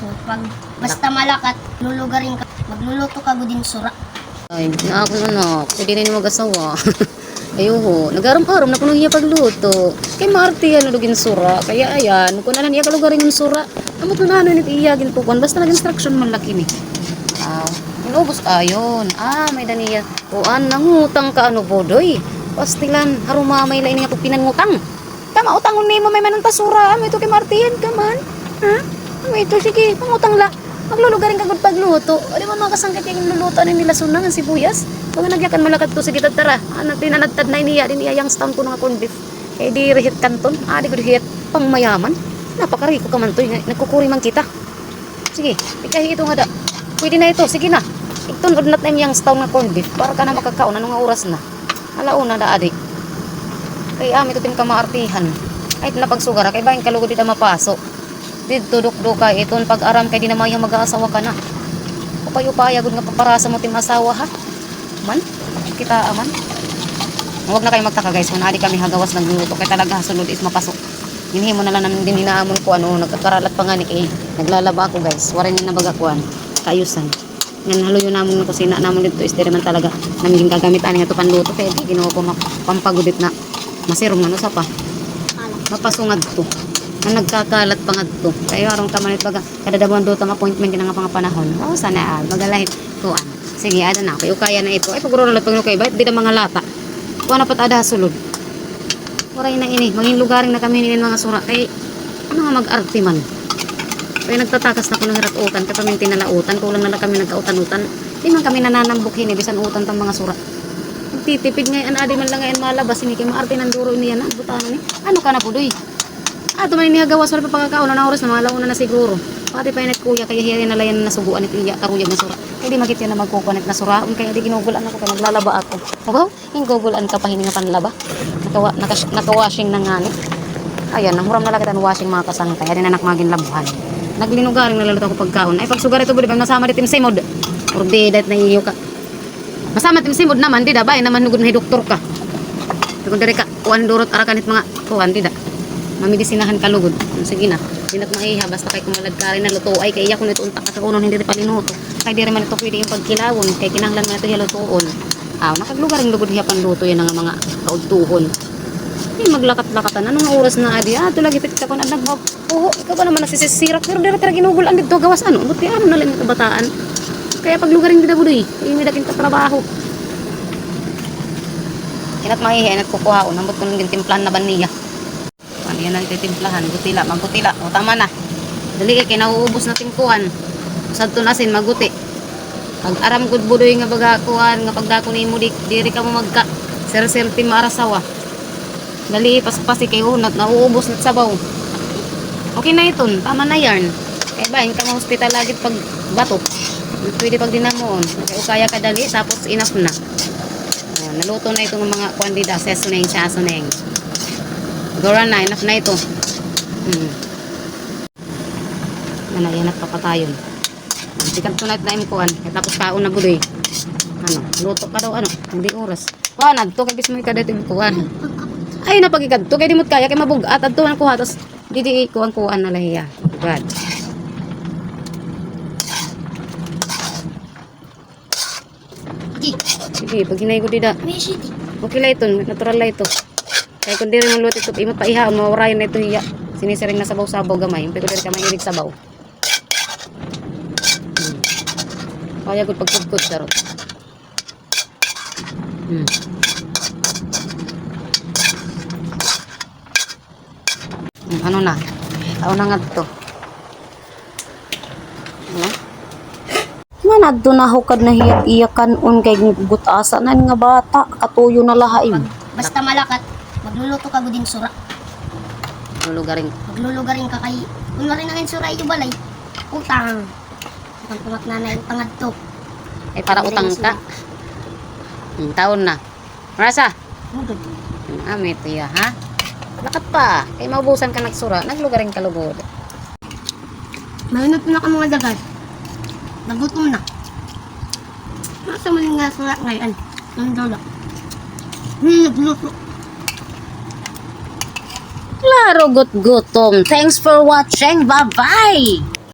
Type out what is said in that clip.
So, pag basta malakat, lulugarin ka, magluluto ka guding sura. Ay, na ako anak, pwede yung mag-asawa. Ayuho, nagaram-aram na kuno iya pagluto. Kay Marty, ano lugin sura. Kaya ayan, kung na iya kalugarin yung sura. Amo na ano nit iyagin ko kon basta nag-instruction man laki ni. Ah, inubos ayon. Ah, may daniya. Kuan nangutang ka ano bodoy. Pastilan harumamay lain niya ko pinangutang. Tama utangon nimo may mananta sura. Amo ito kay Marty yan ka man. Ha? Amo ito sige, pangutang la. Maglulugarin ka gud pagluto. O di ba mga kasangkit yung luluto ni nila sunang ang sibuyas? Kung nagyakan malakat to sige tara. Anak tinanadtad na iniya din iya yang stamp ko ng corned beef. Kaya di rehit kanton. Ah, di ko rehit pang mayaman. Napakariko ka man to. Nagkukuri man kita. Sige, ikahi ito nga da. Pwede na ito. Sige na. Na nat na yung stamp ng corned beef. Para ka na makakaon. Anong oras na? Alauna da adik. Kaya ami to tim ka maartihan. Ay napagsugar kay bahin kalugod dito mapasok. Dito dukdo ka iton pag aram kay di na mayang mag-aasawa ka na. Upay-upaya gud nga paparasa mo tim asawa ha. Man, kita aman. Huwag na kayo magtaka guys, kung naadi kami hagawas ng luto, kaya talaga sunod is mapasok. Hinhi mo na lang namin din hinaamon ko ano, nagkakaralat pa nga ni kay naglalaba ako guys. Warin na nabagakuan, kaayusan. Yan haluyo namon ng kusina namon dito is man talaga namin gagamit ani nga to panluto kaya di ginawa ko pampagudit na masirong ano sa pa mapasungad to na nagkakalat pa nga to. Kaya arong kamanit baga kada dabuan do tang appointment nga mga panahon. Oh sana ah magalahit kuan sige ada na kayo kaya na ito. Ay pagrorolot pag kay bait di na mga lata? Kuan na pat ada sulod. Waray na ini. Mangin lugaring na kami ninin mga sura. Kay ano mag-arte man? Kaya nagtatakas na ko ng hirat-utan kaya paminti na lautan kulang na lang kami nagkautan-utan. Di man kami nananambok hini bisan utan tang mga sura. Titipid ngayon adi man lang ngayon malabas. Ini kay maarte ng duro niya na. Butana ni. Ano ka na pudoy Ah, tumanin niya gawas wala pa pagkakaon na oras na mga launa na siguro. Pati pa init kuya kaya hiri na layan na suguan it iya karuyag na sura. Kaya di makita na magkukunik na sura. Kaya di ginugulan ako kaya naglalaba ako. Ogo, yung gugulan ka pa hini nga panlaba. Nakawa, nakas, nakawashing na nga ni. Ayan, nahuram na lang kita ng washing mga kasang kaya din anak maging labuhan. Naglinugaring nalalato ako pagkaon. Ay pag sugar ito budi ba nasama di tim simod. Or di dat na iyo ka. Masama tim simod naman di da bay naman nugod na doktor ka. Kung dari ka kuan durot arakanit mga kuan di da mamidisinahan kalugod. Sige na. Di na maiha basta kay kumalad ka rin na luto ay kay iya kun ito unta ka kunon hindi rin palinuto. Kay di rin man ito pwede yung pagkilawon kay kinahanglan man ito hiya lutuon. Aw nakaglugar ang lugod hiya panluto yan ang mga kaudtuhon. Di maglakat-lakatan anong oras na adi ah to lagi pit ka kun anak mo. Oo, ikaw ba naman nasisisirak pero dire tara ginugulan dito gawas ano. Buti ano na lang yung kabataan. Kaya paglugaring dito budoy, imi dakin ka trabaho. Inat mahihi, inat kukuha ko, nambot ko ng timplahan na ba niya. Yan ang titimplahan, gutila, magutila, o tama na. Dali kay kinauubos na timkuhan. Sad to nasin, maguti. Pag aram gud budoy nga baga kuhan, nga pagdako ni mo di, diri ka mo magka. Sir-sir ti maarasawa. Dali, paspasi kay unat, nauubos na sabaw. Okay na iton, tama na yarn. Kaya ba, ka mo hospital lagi pag bato. Pwede pag dinamoon. Kaya kaya ka dali, tapos enough na. Oh, naluto na itong mga kwandida, seso na chaso na enough na ito. Hmm. Na, yan papatayon. Sikat to na imkuan. Kaya tapos kaon na budoy. Ano, luto ka daw, ano, hindi oras. Kuha na, to kay bismo ikada ito imkuan. Ay, napagikad to, kay dimot kaya, kay mabugat, at na kuha, tapos di di kuhan kuhan na lahiya. God. Sige, pag hinay ko dida. Okay lang ito, natural lang ito. Kaya kung di rin maluto ito, imot pa iha, mawarayan na ito hiya. Sinisiring na sabaw-sabaw gamay. Pero kung di ka mahilig sabaw. Hmm. Kaya ko pagkudkod, sarot. Hmm. Hmm, Ano na? Ano na nga ito? Ano? Nga nadto na hukad na hiyat iyakan on kay butasa na nga bata katuyo na lahay. Basta malakat, magluluto ka guding sura. Lulugaring Maglulugarin ka kay, kunwari na sura iyo balay. Utang. Utang tumat na na utang adto. ay para utang ka. Hmm, taon na. Marasa, Mugod. amit iya ha. Lakat pa. Kay maubusan ka nagsura, naglugaring ka lugod. Mahinot na ka mga dagat. Nagutom na. Nasa maling nga sura ngayon. Ang dolo. Hmm, nagluto. Klaro gut gutom. Thanks for watching. Bye-bye.